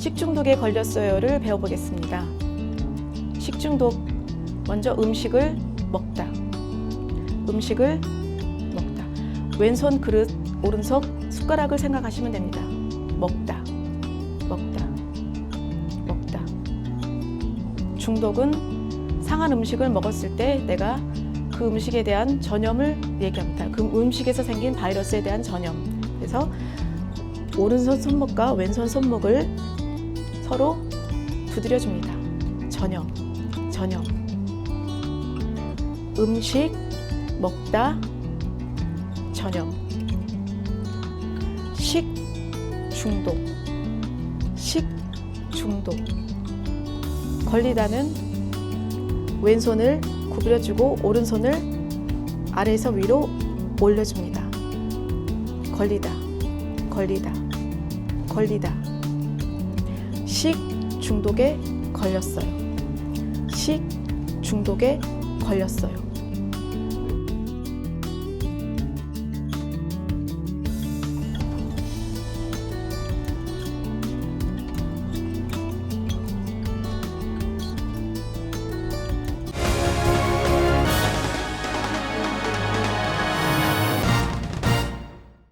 식중독에 걸렸어요를 배워보겠습니다. 식중독 먼저 음식을 먹다. 음식을 먹다. 왼손 그릇, 오른손 숟가락을 생각하시면 됩니다. 먹다. 먹다. 먹다. 중독은 상한 음식을 먹었을 때 내가 그 음식에 대한 전염을 얘기합니다. 그 음식에서 생긴 바이러스에 대한 전염. 그래서 오른손 손목과 왼손 손목을 서로 두드려 줍니다. 전염, 전염. 음식 먹다 전염. 식 중독. 식 중독. 걸리다는 왼손을 구부려주고 오른손을 아래에서 위로 올려줍니다. 걸리다, 걸리다, 걸리다. 식 중독에 걸렸어요. 식 중독에 걸렸어요.